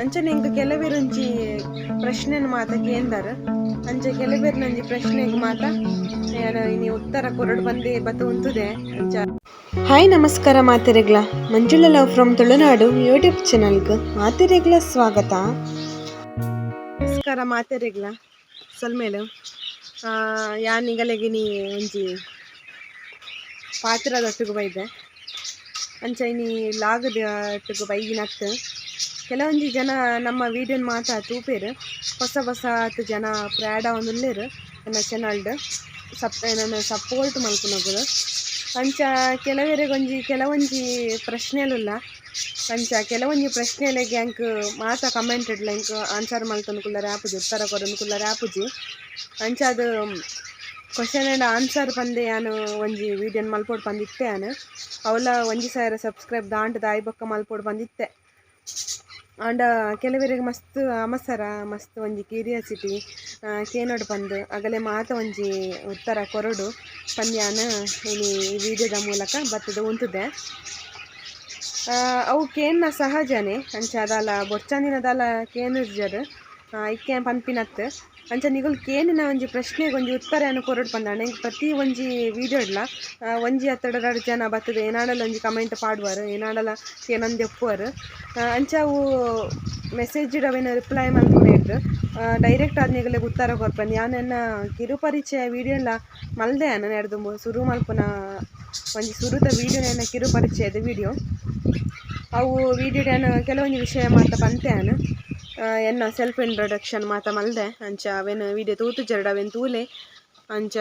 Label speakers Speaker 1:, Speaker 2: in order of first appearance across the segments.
Speaker 1: ಅಂಚನೆ ಇಂಕ ಕೆಲವೆರೊಂಜಿ ಪ್ರಶ್ನೆನ್ ಮಾತ ಕೇಂದರ್ ಅಂಚ ಕೆಲವೆರ್ನಂಜಿ ಪ್ರಶ್ನೆಗ್ ಮಾತ. ಇನಿ ಉತ್ತರ ಕೊರಡು ಬಂದಿ ಬತ್ತು ಉಂತುದೆ ಅಂಚ. ಹಾಯ್ ನಮಸ್ಕಾರ ಮಾತೆರೆಗ್ಲ. Manjula love from Tulunadu YouTube ಚಾನಲ್ಗೆ ಮಾತೆರೆಗ್ಲ ಸ್ವಾಗತ. ನಮಸ್ಕಾರ ಮಾತೆರೆಗ್ಲ. ಸೊಲ್ಮೇಲು ಯಾನ್ ಈಗಲೆಗಿನಿ ಒಂಜಿ ಪಾತ್ರದ ಬೈದೆ. ಅಂಚ ಇನಿ ಲಾಗದ ಒಟ್ಟಿಗೆ ಬೈಗಿನತ್ತು ಕೆಲವೊಂಜಿ ಜನ ನಮ್ಮ ವೀಡಿಯೋನ್ ಮಾತ ತೂಪೇರು. ಹೊಸ ಹೊಸ ಆತ್ ಜನ ಪ್ರಾಡ ಒಂದುಲ್ಲೇರು, ನನ್ನ ಚಾನಲ್ಡ್. ಸಪ್ ನನ್ನ ಸಪೋರ್ಟ್ ಮಲ್ಪುನಗುಲು ಅಂಚ ಕೆಲವೆರೆಗೊಂಜಿ ಕೆಲವೊಂಜಿ ಪ್ರಶ್ನೆಲುಲ್ಲ ಅಂಚ ಕೆಲವೊಂಜಿ ಪ್ರಶ್ನೆಲೆಗ್ ಎಂಕ್ ಮಾತ ಕಮೆಂಟ್ ಇಡ್ಲ ಎಂಕ್ ಆನ್ಸರ್ ಮಲ್ತೊಂದು ಕುಲ್ಲರೆ ಆಪುಜಿ, ಉತ್ತರ ಕೊರೊಂದು ಕುಲ್ಲರೆ ಆಪುಜಿ. ಅಂಚ ಅದು ಕ್ವಶನ್ ಆ್ಯಂಡ್ ಆನ್ಸರ್ ಪಂದೆ ನಾನು ಒಂಜಿ ವೀಡಿಯೋನ್ ಮಲ್ಪೋಡು ಬಂದಿತ್ತೆ ನಾನು ಅವಲ ಒಂಜಿ ಸಾವಿರ ಸಬ್ಸ್ಕ್ರೈಬ್ ದಾಂಟ್ ದಾಯಿ ಬೊಕ್ಕ ಮಲ್ಪೋಡು ಬಂದಿತ್ತೆ ಆಂಡ ಕೆಲವೆರಿಗೆ ಮಸ್ತ್ ಅಮಸರ, ಮಸ್ತ್ ಒಂಜಿ ಕ್ಯೂರಿಯಾಸಿಟಿ ಕೇನೋಡ್ ಪಂದ್ ಅಗಲೆ ಮಾತ ಒಂಜಿ ಉತ್ತರ ಕೊರಡು ಪಂದ್ಯಾನ ಇಲ್ಲಿ ವಿಡಿಯೋದ ಮೂಲಕ ಬತ್ತದ ಉಂತುದೆ. ಅವು ಕೇನ್ನ ಸಹಜನೇ, ಅಂಚ ಅದಾಲ ಕೇನು ಕೇನಿರ್ಜರ್ ಇಕ್ಕೆ ಪನ್ಪಿನತ್ ಅಂಚ ನಿಗುಲ್ ಕೇನಿನ ಒಂಜಿ ಪ್ರಶ್ನೆಗೆ ಒಂಜಿ ಉತ್ತರವನ್ನು ಕೊರಡು ಪಂದಾಣ ಎಂಕ್ ಪ್ರತಿ ಒಂಜಿ ವಿಡಿಯೋಡ್ಲ ಒಂಜಿ ಹತ್ತಡ ಎರಡು ಜನ ಬರ್ತದೆ ಏನಾಡಲ ಒಂಜಿ ಕಮೆಂಟ್ ಪಾಡುವರು, ಏನಾಡಲ್ಲ ಏನೊಂದು ಎಪ್ಪುವರು. ಅಂಚ ಅವು ಮೆಸೇಜ್ ಅವೇನು ರಿಪ್ಲೈ ಮಲ್ಪುನೇರ್ದು ಡೈರೆಕ್ಟ್ ಆದ್ ನಿಗಲೆ ಉತ್ತರ ಕೊರ್ಪಂದು ಯಾನೆನ್ನ ಕಿರುಪರಿಚಯ ವಿಡಿಯೋಲ ಮಲ್ದೆ ಅನ್ನ ನಡೆದು ಸುರು ಮಲ್ಪುನ ಒಂಜಿ ಸುರುದ ಕಿರು ಕಿರುಪರಿಚಯದ ವಿಡಿಯೋ ಅವು ವಿಡಿಯೋಡ್ಯಾನ ಕೆಲವೊಂದು ವಿಷಯ ಮಾತ ಪಂತೆಯಾನ ಎನ್ನ ಸೆಲ್ಫ್ ಇಂಟ್ರೊಡಕ್ಷನ್ ಮಾತ ಮಲ್ದೆ. ಅಂಚ ಅವೆನ್ ವಿಡಿಯೋ ತೂತು ಜರಡ್ ಅವೆನ್ ತೂಲೆ. ಅಂಚ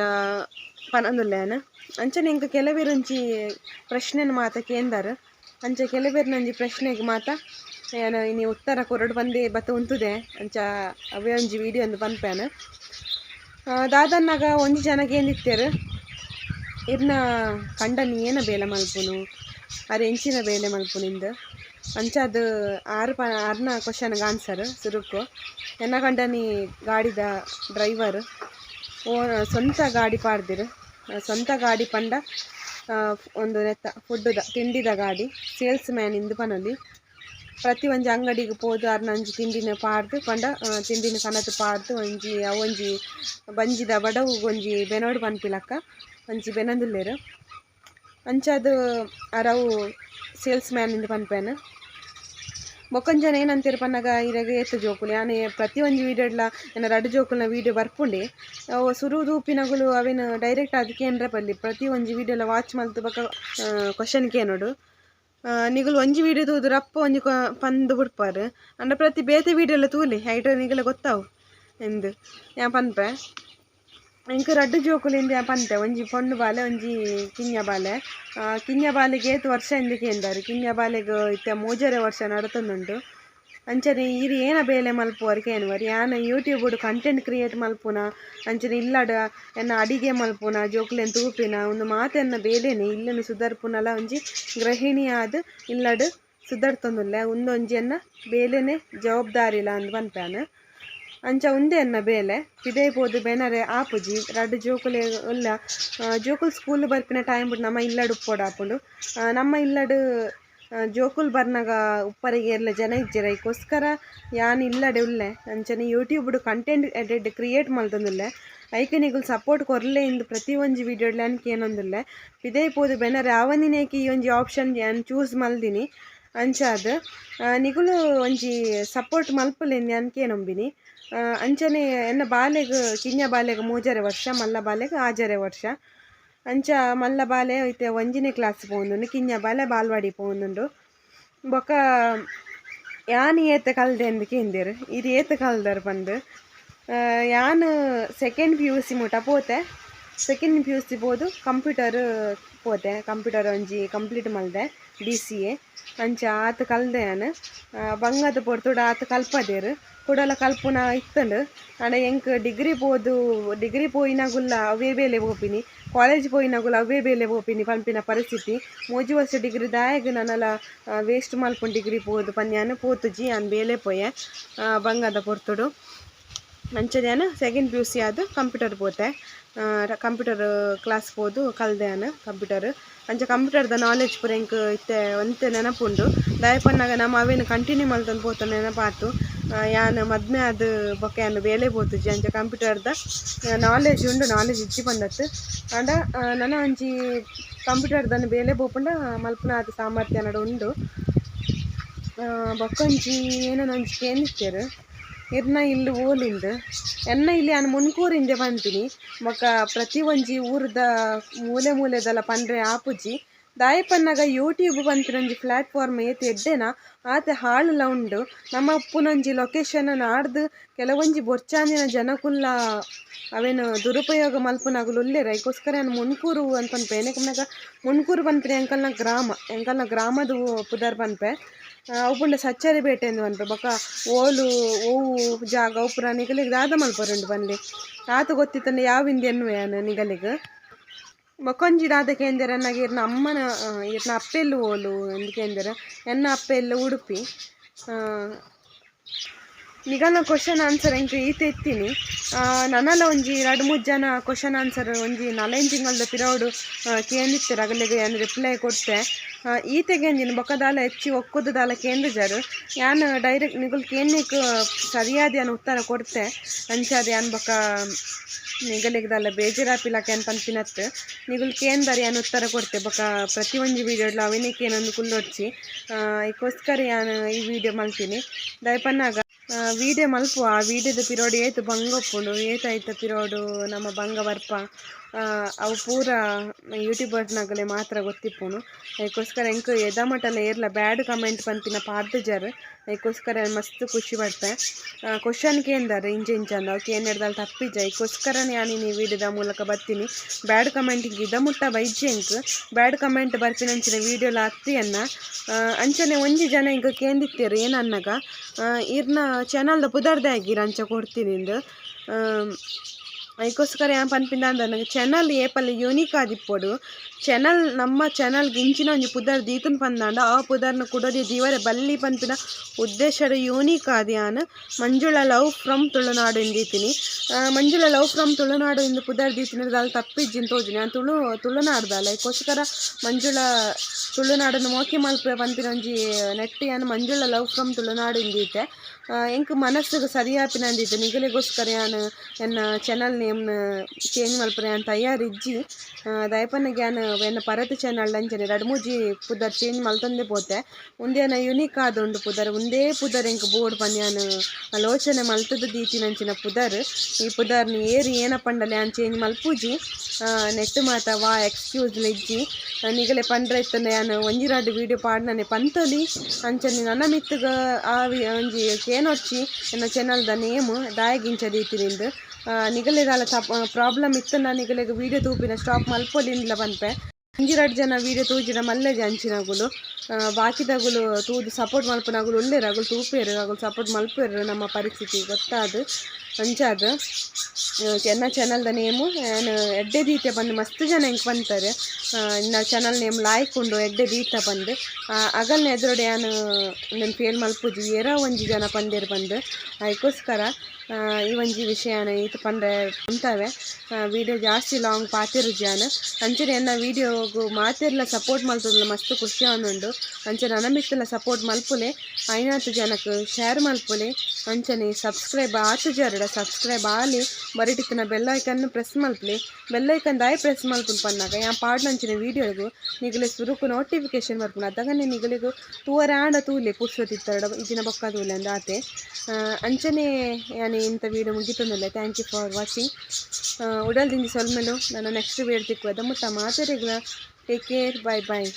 Speaker 1: ಪನಂದುಲ್ಲೇನ ಅಂಚನೆ ಇಂಕ ಕೆಲವೆರೊಂಜಿ ಪ್ರಶ್ನೆನ ಮಾತ ಕೇಂದರ್. ಅಂಚ ಕೆಲವೆರ್ನಂಜಿ ಪ್ರಶ್ನೆಗೆ ಮಾತ ಏನು ಇನಿ ಉತ್ತರ ಕೊರಡು ಬಂದೆ ಬತ್ತ ಉಂತುದೆ. ಅಂಚ ಅವೇ ಒಂಜಿ ವಿಡಿಯೋ ಒಂದು ಪನ್ಪೇನ ದಾದನ್ನಾಗ ಒಂಜಿ ಜನಕ್ಕೆ ಏನಿತ್ತೇರು ಇರ್ನ ಕಂಡನಿ ಏನ ಬೇಲೆ ಮಲ್ಪುನು? ಅರೆ ಎಂಚಿನ ಬೇಲೆ ಮಲ್ಪುನಿಂದ? ಅಂಚ ಅದು ಆರು ಪ, ಆರ್ನ ಕ್ವಶನ್ಗೆ ಆನ್ಸರ್ ಸುರುಕು. ಎನ್ನ ನೀ ಗಾಡಿದ ಡ್ರೈವರ್ ಓ, ಸ್ವಂತ ಗಾಡಿ ಪಾಡ್ದಿರು. ಸ್ವಂತ ಗಾಡಿ ಪಂಡ ಒಂದು ನೆತ್ತ, ಫುಡ್ಡುದ, ತಿಂಡಿದ ಗಾಡಿ ಸೇಲ್ಸ್ ಮ್ಯಾನ್ ಇಂದು ಪನಲ್ಲಿ ಪ್ರತಿ ಒಂಜಿ ಅಂಗಡಿಗೆ ಪೋದು ಅರ್ನ ಒಂಜಿ ತಿಂಡಿನ ಪಾಡ್ದು, ಪಂಡ ತಿಂಡಿನ ಕನತು ಪಾಡ್ದು, ಒಂಜಿ ಅವೊಂಜಿ ಬಂಜಿದ ಬಡವು ಒಂಜಿ ಬೆನೋಡು ಪನ್ಪಿಲಕ್ಕ, ಒಂಜಿ ಬೆನಂದುಲ್ಲೇರು. ಅಂಚದು ಅರವು ಸೇಲ್ಸ್ ಮ್ಯಾನ್ ಇಂದು ಪನ್ಪೇನು ಬೊಕ್ಕಂಜನ ಜನ ಏನಂತೀರ ಪನ್ನಗ ಇರಾಗ ಏತ್ ಜೋಕುಲು. ಯಾನೆ ಪ್ರತಿ ಒಂಜಿ ವೀಡಿಯೋಡ್ಲ ಏನ ರಡ್ಡು ಜೋಕುಲ್ನ ವೀಡಿಯೋ ಬರ್ಪುಂಡೆ, ಅವು ಸುರು ದೂಪಿನಗುಲು ಅವೇನು ಡೈರೆಕ್ಟ್ ಅದಕ್ಕೆ ಏನರ ಬಲ್ಲಿ ಪ್ರತಿ ಒಂಜಿ ವೀಡಿಯೋಲ ವಾಚ್ ಮಲ್ತು ಬೊಕ ಕ್ವಶನ್ ಕೇನೋಡು. ನಿಗುಲು ಒಂಜಿ ವೀಡಿಯೋ ತೂದು ರಪ್ಪ ಒಂಜಿ ಪಂದ್ ಬಿಡ್ಪಾರು. ಅಂಡ ಪ್ರತಿ ಬೇತೆ ವೀಡಿಯೋಲ ತೂಲಿ ಹೈಡ್ರ ನಿಗಲ ಗೊತ್ತಾವು. ಎಂದು, ಯಾ ಪನ್ಪೆ. ಇಂಕ ರಡ್ಡು ಜೋಕುಲಿಂದ ಪಂತೆ ಒಂಜಿ ಪೊಣ್ಣು ಬಾಲೆ ಒಂಜಿ ಕಿನ್ಯ ಬಾಲೆ ಕಿನ್ಯ ಬಾಲೆಗೆ ಏತ್ ವರ್ಷ ಇಂದಕ್ಕೆ ಎಂದಾರು ಕಿನ್ಯ ಬಾಲೆಗ್ ಇತ್ತೆ ಮೂಜರೆ ವರ್ಷ ನಡತೊಂದುಂಡು ಅಂಚನೆ ಇರಿ ಏನ ಬೇಲೆ ಮಲ್ಪುವರ್ ಕೇನುವರ್ ಯಾನ ಯೂಟ್ಯೂಬ್ ಕಂಟೆಂಟ್ ಕ್ರಿಯೇಟ್ ಮಲ್ಪುನ ಅಂಚನೆ ಇಲ್ಲಡ ಎನ್ನ ಅಡಿಗೆ ಮಲ್ಪುನ ಜೋಕ್ಲೆನ್ ತೂಪಿನ ಒಂದು ಮಾತೆನ್ನ ಬೇಲೆನೆ ಇಲ್ಲನ್ನು ಸುಧಾರ್ಪುನಲ ಒಂಜಿ ಗೃಹಿಣಿ ಆದ್ ಇಲ್ಲಡ್ ಒಂದೊಂಜಿಯನ್ನ ಉಂದೊಂಜಿಯನ್ನ ಬೇಲೆನೆ ಜವಾಬ್ದಾರಿಲ ಅಂದ್ ಪನ್ಪೇನ ಅಂಚ ಉಂದೆ ಅನ್ನ ಬೇಲೆ. ಪಿದೇ ಪೋದು ಬೆನರೆ ಆಪುಜಿ, ರಡ್ಡು ಜೋಕುಲೆ ಉಲ್ಲ ಜೋಕುಲ್ ಸ್ಕೂಲ್ ಬರ್ಪಿನ ಟೈಮ್ ಬಿಟ್ಟು ನಮ್ಮ ಇಲ್ಲಡ್ ಉಪ್ಪೋಡು ಆಪುಂಡು ನಮ್ಮ ಇಲ್ಲಡ್ ಜೋಕುಲ್ ಬರ್ನಾಗ ಉಪ್ಪರಿಗೆ ಎಲ್ಲ ಜನ ಇಜ್ಜೆರ. ಐಕೋಸ್ಕರ ಯಾನ್ ಇಲ್ಲಡೆ ಉಲ್ಲೆ, ಅಂಚನೆ ಯೂಟ್ಯೂಬ್ಡು ಕಂಟೆಂಟ್ ಎಡೆಡ್ ಕ್ರಿಯೇಟ್ ಮಲ್ತೊಂದುಲ್ಲೆ ಐಕನಿಗುಲ್ ಸಪೋರ್ಟ್ ಕೊರ್ಲೆ ಇಂದು ಪ್ರತಿ ಒಂಜಿ ವಿಡಿಯೋಡ್ಲ ಅನ್ಕೆ ಏನೊಂದುಲ್ಲೆ. ಪಿದೇ ಪೋದು ಬೆನರೆ ಆವನಿನೇಕಿ ಈ ಒಂಜಿ ಆಪ್ಷನ್ ಯಾನ್ ಚೂಸ್ ಮಲ್ದಿನಿ. ಅಂಚಾದ್ ನಿಗುಲು ಒಂಜಿ ಸಪೋರ್ಟ್ ಮಲ್ಪಲೆ ಅನ್ಕೆ ನಂಬಿನಿ ಅಂಚನೆ ಎನ್ನ ಬಾಲೆಗ್, ಕಿನ್ಯ ಬಾಲೆಗ್ ಮೂಜರೆ ವರ್ಷ, ಮಲ್ಲ ಬಾಲೆಗ್ ಆಜರೆ ವರ್ಷ. ಅಂಚ ಮಲ್ಲ ಬಾಲೆ ಐತೆ ಒಂಜಿನೇ ಕ್ಲಾಸ್ ಪೋವೊಂದುಂಡು, ಕಿನ್ಯ ಬಾಲೆ ಬಾಲ್ವಾಡಿ ಪೋಂದುಂಡು ಬೊಕ ಯಾನ್ ಏತ್ ಕಲ್ದೆ ಅಂದ್ ಕೇಂದಿರ್, ಇದು ಏತ್ ಕಲ್ದರ್ ಬಂದು. ಯಾನ್ ಸೆಕೆಂಡ್ ಪಿ ಯು ಸಿ ಮುಟ ಪೋತೆ ಸೆಕೆಂಡ್ ಪಿ ಯು ಸಿ ಪೋದು, ಕಂಪ್ಯೂಟರ್ ಪೋತೆ, ಕಂಪ್ಯೂಟರ್ ಒಂಜಿ ಕಂಪ್ಲೀಟ್ ಮಲ್ದೆ. ಡಿ ಸಿ ಎ ಅಂಚ ಆತ ಕಲ್ದೆ ಅನು ಆ, ಬಂಗದ ಪೊರ್ತುಡು ಆತ ಕಲ್ಪದೇರು. ಕೊಡಲ ಕಲ್ಪುನ ಇತ್ತಂಡು ಆಂಡ ಎಂಕ್ ಡಿಗ್ರಿ ಪೋದು ಡಿಗ್ರಿ ಪೋಯಿನಗುಲ್ಲ ಅವೇ ಬೇಲೆ ಪೋಪಿನಿ ಕಾಲೇಜ್ ಪೋಯಿನಾಗುಲ್ಲ ಅವೇ ಬೇಲೆ ಪೋಪಿನಿ ಪಂಪಿನ ಪರಿಸ್ಥಿತಿ. ಮೂಜಿ ವರ್ಷ ಡಿಗ್ರಿ ದಾಯಗ್ ನನಲ ವೇಸ್ಟ್ ಮಲ್ಪುನ್ ಡಿಗ್ರಿ ಪೋದು ಪನ್ಯಾನ್ ಪೋತುಜಿ ಅನ್ ಬೇಲೆ ಪೋಯೆ. ಬಂಗಾದ ಪೊರ್ತುಡು ಅನು ಸೆಕೆಂಡ್ ಪಿ ಯು ಸಿ ಆದ್ ಕಂಪ್ಯೂಟರ್ ಪೋತೆ. ಕಂಪ್ಯೂಟರ್ ಕ್ಲಾಸ್ ಪೋದು ಕಲ್ದೆ ಕಂಪ್ಯೂಟರ್. ಅಂಚ ಕಂಪ್ಯೂಟರ್ದ ನಾಲೆಜ್ ಪೂರ ಎಂಕ್ ಇತ್ತೆ, ಒಂತೆ ನೆನಪುಂಡು. ದಾಯಪನ್ನಾಗ ನಮ್ಮ ಅವೇನು ಕಂಟಿನ್ಯೂ ಮಲ್ತೊಂದು ಪೋತ ನೆನಪಾತು. ಯಾನ್ ಮದ್ಮೆ ಅದು ಬೊಕ್ಕ ಯಾನ್ ಬೇಲೆ ಪೋತುಜಿ ಅಂಚ ಕಂಪ್ಯೂಟರ್ದ. ನಾಲೆಜ್ ಉಂಡು ನಾಲೆಜ್ ಇಜ್ಜಿ ಪಂದತ್ ಆಂಡ ನನ್ನ ನನ ಒಂಜಿ ಕಂಪ್ಯೂಟರ್ದನ್ನು ಬೇಲೆ ಪೋಪುಂಡ, ಮಲ್ಪುನ ಅದು ಸಾಮರ್ಥ್ಯ ನಡು ಉಂಡು. ಬೊಕ್ಕಂಚಿ ಏನೋ ಒಂಜಿ ಕೇನಿತ್ತೇರು ಇರ್ನ ಇಲ್ಲಿ ಓಲಿಂದು. ಎನ್ನ ಇಲ್ಲಿ ನಾನು ಮುನ್ಕೂರಿಂದ ಬಂತೀನಿ ಬೊಕ ಪ್ರತಿ ಒಂಜಿ ಊರ್ದ ಮೂಲೆ ಮೂಲೆದಲ್ಲ ಪಂಡ್ರೆ ಆಪುಜಿ. ದಾಯಪನ್ನಾಗ ಯೂಟ್ಯೂಬ್ ಬಂತಿನ ಒಂಜಿ ಪ್ಲಾಟ್ಫಾರ್ಮ್ ಏತಿ ಎಡ್ಡೆನ, ಆತ ಹಾಳುಲ ಉಂಡು. ನಮ್ಮ ಅಪ್ಪುನೊಂಜಿ ಲೊಕೇಶನ್ ನಾಡ್ದು ಕೆಲವೊಂಜಿ ಬೊರ್ಚಾಂದಿನ ಜನಕುಲ್ಲ ಅವೇನು ದುರುಪಯೋಗ ಮಲ್ಪನಾಗಲು ಉಲ್ಲೇರ. ಅದಕ್ಕೋಸ್ಕರ ನಾನು ಮುನ್ಕೂರು ಅಂತ ಪನ್ಪೆ ಏನಕ್ಕೆ ಮುನ್ಕೂರು ಪನ್ಪೆ ಎಂಕಲ್ನ ಗ್ರಾಮ, ಎಂಕಲ್ನ ಗ್ರಾಮದ ಪುದರ್ ಪನ್ಪೆ ಅವುಪುಂಡ ಸಚ್ಚರಿ ಬೇಟೆ ಎಂದು ಪನ್ಪೆ ಬೊಕ ಓಲು, ಓವು ಜಾಗ ಉಪುರ ನಿಗಲಿಗೆ ದಾದ ಮಲ್ಪರುಂಡು ಬಂದು ಆತ ಗೊತ್ತಿತ್ತಂಡ ಯಾವ ಎನ್ನುವೆ ನಾನು ನಿಗಲಿಗೆ? ದಾದ ಕೇಂದ್ರ ನನಗೆ ಇರ್ನ ಅಮ್ಮನ ಇರ್ನ ಅಪ್ಪೆಲ್ಲು ಓಲು ಎಂದು ಕೇಂದ್ರ ಎನ್ನ ಅಪ್ಪೆಲ್ಲ ಉಡುಪಿ. ಆ, ನಿಗಲ್ನ ಕ್ವಶನ್ ಆನ್ಸರ್ ಎಂಕ್ ಈತ ಎತ್ತೀನಿ ಆ, ನನಲ ಒಂಜಿ ಎರಡು ಮೂರು ಜನ ಕ್ವಶನ್ ಆನ್ಸರ್ ಒಂಜಿ ನಲೈನ್ ತಿಂಗಳದ ಪಿರವುಡು ಕೇಂದಿತ್ತಾರೆ ಅಗಲಿಗೆ ಏನು ರಿಪ್ಲೈ ಕೊಡ್ತೆ. ಈತೆಗೆ ಅಂಜಿನ ಬೊಕ್ಕದಾಲ ಹೆಚ್ಚಿ ಒಕ್ಕದ ದಾಲ ಕೇಂದ್ರಜರು. ಯಾನ್ ಡೈರೆಕ್ಟ್ ನಿಗುಲ್ ಕೇಂದ್ರಕ್ಕೆ ಸರಿಯಾದ ಯಾನ್ ಉತ್ತರ ಕೊಡ್ತೆ. ಅಂಚಾದ ಯಾನ್ ಬೊಕ್ಕ ನಿಗಲಿಗದಲ್ಲ ದಾಲ ಬೇಜಾರಾಪಿಲಕ ಏನ್ ಪನ್ಪಿನತ್ ನಿಗುಲ್ ಕೇಂದರ್ ಯಾನ್ ಉತ್ತರ ಕೊಡ್ತೆ ಬೊಕ್ಕ ಪ್ರತಿ ಒಂಜಿ ವೀಡಿಯೋಡ್ಲ ಅವಿನಕ್ಕೆ ಏನೊಂದು ಕುಲ್ಲೊಡ್ಚಿ ಇದಕ್ಕೋಸ್ಕರ ಯಾನ್ ಈ ವಿಡಿಯೋ ಮಲ್ತೀನಿ. ದಯಪನ್ನಾಗ ವಿಡಿಯೋ ಮಲ್ಪುವ. ಆ ವಿಡಿಯೋದ ಪಿರೋಡು ಏತು ಬಂಗ ಒಪ್ಪುಂಡು. ಏತಾಯ್ತ ಪಿರೋಡು ನಮ್ಮ ಬಂಗ ಬರ್ಪ ಅವು ಪೂರ ಯೂಟ್ಯೂಬರ್ನಾಗಲೇ ಮಾತ್ರ ಗೊತ್ತಿಪ್ಪುನು. ಅದಕ್ಕೋಸ್ಕರ ಎಂಕ್ ಮಟ್ಟಲ್ಲ ಏರ್ಲ ಬ್ಯಾಡ್ ಕಮೆಂಟ್ ಪಂತಿನ ಪಾಡ್ದಜರ್. ಅದಕ್ಕೋಸ್ಕರ ಮಸ್ತ್ ಖುಷಿ ಪಡ್ತೆ. ಕ್ವಶನ್ ಕೇಂದಾರೆ ಇಂಚೆ ಇಂಚಂದ ಅವಕ್ಕೆ ಏನು ಹಿಡ್ದಲ್ಲಿ ತಪ್ಪಿಜ ಅದಕ್ಕೋಸ್ಕರ ನಾನು ಈ ವಿಡಿಯೋದ ಮೂಲಕ ಬರ್ತೀನಿ. ಬ್ಯಾಡ್ ಕಮೆಂಟಿಗೆ ಇದ ಮುಟ್ಟ ಬೈಜಿ ಎಂಕ್ ಬ್ಯಾಡ್ ಕಮೆಂಟ್ ಅಂಚಿನ ವಿಡಿಯೋಲ ಆ, ಅಂಚನೆ ಒಂಜಿ ಜನ ಈಗ ಏನು ಅನ್ನಾಗ. ಇರ್ನ ಚಾನಲ್ದ ಪುದರ್ದೆ ಆಗಿರ ಅಂಚ ಕೊಡ್ತೀನಿ ಇಂದು ಅದಕ್ಕೋಸ್ಕರ ಏನು ಪನ್ಪಿಂದ ಅಂದ್ರೆ ನನಗೆ ಚಾನಲ್ ಏಪಲ್ಲಿ ಯೂನಿಕ್ ನಮ್ಮ ಚಾನಲ್ಗೆ ಗಿಂಚಿನ ಒಂಜಿ ಪುದರ್ ದೀತನ್ ಪಂದಾಂಡ, ಆ ಪುದರ್ನ ಕುಡದಿ ದೀವರೆ ಬಲ್ಲಿ ಪನ್ಪಿನ ಉದ್ದೇಶದ ಯೂನಿಕ್ ಆದಿಯಾನ್ ಮಂಜುಳ ಲವ್ ಫ್ರಮ್ ತುಳುನಾಡು ಇಂದೀತಿನಿ ಮಂಜುಳ ಲವ್ ಫ್ರಮ್ ತುಳುನಾಡು ಇಂದು ಪುದರ್ ದೀತಿನ ದಾಲ್ ತಪ್ಪಿಜ್ಜಿನ್ ತೋಜುನಿ. ಆ, ತುಳು ತುಳುನಾಡ್ದಲ್ಲ ಅದಕ್ಕೋಸ್ಕರ ಮಂಜುಳ ತುಳುನಾಡನ್ನು ಮೋಕೆ ಮಲ್ಪೆ ಪನ್ಪಿನ ಒಂಜಿ ನೆಟ್ಟಿ ಯಾನ್ ಮಂಜುಳ ಲವ್ ಫ್ರಮ್ ತುಳುನಾಡು ಇಂದೀತೆ ಎಂಕ್ ಮನಸ್ಸಿಗೆ ಸರಿಯಾಪಿನ ಅಂದಿತ್ತು ನಿಗಲಿಗೋಸ್ಕರ ಯಾನ್, ಎನ್ನ ಚಾನಲ್ ನೇಮ್ ಚೇಂಜ್ ಮಲ್ಪರೆ ಯಾನ್ ತಯಾರಿಜ್ಜಿ ದಯಪನ್ನಗೆ ಯಾನ್ ಪರತ್ ಚಾನಲ್ ಅಂಚನೆ ರಡ್ಡ್ ಮೂಜಿ ಪುದರ್ ಚೇಂಜ್ ಮಲ್ತಂದೆ ಪೋತೆ. ಉಂದೇನ ಯುನಿಕ್ ಆದುಂಡು ಪುದರ್, ಒಂದೇ ಪುದರ್ ಎಂಕ್ ಬೋರ್ಡ್ ಪನ್ ಲೋಚನೆ ಮಲ್ತದ ದೀತಿನಂಚಿನ ಪುದರ್. ಈ ಪುದರ್ನ ಏರಿ ಏನ ಪಂಡಲೆ ಆನ್ ಚೇಂಜ್ ಮಲ್ಪುಜಿ ನೆಟ್ ಮಾತ ವಾ ಎಕ್ಸ್ಕ್ಯೂಸ್ ಲಿಜ್ಜಿ ನಿಗಲೆ ಪಂಡ್ರೆ ಇತ್ತಂದೆ ಯಾನ್ ಒಂಜಿ ರಾಡ್ ವಿಡಿಯೋ ಪಾಡ್ನನೆ ಪಂತಲಿ. ಅಂಚನೆ ನನ್ನ ಮಿತ್ತಗ, ಆ ಒಂಜಿ ಕೇನೊಚ್ಚಿ ಎನ್ನ ಚಾನಲ್ದ ನೇಮ್ ದಾಯಗಿಂಚ ದೀತಿನಿಂದು ನಿಗಲೆದಾಲ ಪ್ರಾಬ್ಲಮ್ ಇತ್ತನ ನಿಗಲೆಗ್ ವಿಡಿಯೋ ತೂಪಿನ ಸ್ಟಾಪ್ ಮಲ್ಪೊಲಿಂದ್ಲ ಪನ್ಪೆ ಒಂಜಿರಡ್ ಜನ ವೀಡಿಯೋ ತೂಜಿನ ಮಲ್ಲೆಜ ಅಂಚಿನಗುಲು ಬಾಕಿದಗುಲು ತೂದು ಸಪೋರ್ಟ್ ಮಲ್ಪನಾಗುಲು ಒಳ್ಳೆ ಅಗುಲು ತೂಪೇರು ಅಗುಲು ಸಪೋರ್ಟ್ ಮಲ್ಪೇರು ನಮ್ಮ ಪರಿಸ್ಥಿತಿ ಗೊತ್ತಾದು ಅಂಚಾದ ಎನ್ನ ಚಾನಲ್ದ ನೇಮು? ನಾನು ಎಡ್ಡೆ ದೀತೆ ಬಂದು ಮಸ್ತ್ ಜನ ಹೆಂಗೆ ಬಂತಾರೆ. ಇನ್ನ ಚಾನಲ್ ನೇಮ್ ಲಾಯ್ಕ್ ಉಂಡು, ಎಡ್ಡೆ ದೀತ ಬಂದು. ಅಗಲ್ನ ಎದುರುಡೆ ನಾನು ನನ್ನ ಫೇಲ್ ಮಲ್ಪುಜಿ ಏರೋ ಒಂಜಿ ಜನ ಪಂದೇರು ಬಂದು. ಅದಕ್ಕೋಸ್ಕರ ಈ ಒಂಜಿ ವಿಷಯನ ಈತ ಪಂಡೆ ಉಂತವೆ. ವಿಡಿಯೋ ಜಾಸ್ತಿ ಲಾಂಗ್ ಪಾತಿರು ಜಾನ. ಅಂಚನೆ ಎನ್ನ ವಿಡಿಯೋಗು ಮಾತೆರ್ಲ ಸಪೋರ್ಟ್ ಮಲ್ತುಲ್ಲ ಮಸ್ತ್ ಖುಷಿ ಆನುಂಡು ಅಂಚನೆ ಅನಮಿತ್ತಲ ಸಪೋರ್ಟ್ ಮಲ್ಪುಲೆ, ಐನಾತು ಜನಕ್ಕೆ ಶೇರ್ ಮಲ್ಪುಲೆ. ಅಂಚನೆ ಸಬ್ಸ್ಕ್ರೈಬ್ ಆತು ಜರಡ ಸಬ್ಸ್ಕ್ರೈಬ್ ಆಲಿ ಬರಿಟಿತ್ತಿನ ಬೆಲ್ ಐಕನ್ ಪ್ರೆಸ್ ಮಲ್ಪುಲೆ. ಬೆಲ್ ಐಕನ್ ದಾಯಿ ಪ್ರೆಸ್ ಮಲ್ಪುನ್ ಪನ್ನಾಗ. ಯಾ ಪಾಡ್ನಂಚಿನ ವಿಡಿಯೋಗು ನಿಗಲೆ ಸುರುಕು ನೋಟಿಫಿಕೇಶನ್ ಬರ್ಪುನ. ಅದಾಗನೆ ನಿಗಲಿಗು ತೂವರ ಆಂಡ ತೂಲೆ ಪುರ್ಸೊತ್ತಿತ್ತರಡ ಇಜಿನ ಬೊಕ್ಕ ತೂಲೆ ಅಂದಾತೆ ಅಂಚನೆ ಇಂಥ ವಿಡಿಯೋ ಮುಗಿತಂದಲ್ಲ ಥ್ಯಾಂಕ್ ಯು ಫಾರ್ ವಾಚಿಂಗ್ ಉಡಲ್ ದಿಂದಿ ಸೊಲ್ಮೆಲು ನಾನು ನೆಕ್ಸ್ಟ್ ವೀಡಿಯೋ ತಿಕ್ಕುವ ಮುಟ್ಟ ಮಾತಾಡಿಗಳ ಟೇಕ್ ಕೇರ್ ಬಾಯ್ ಬಾಯ್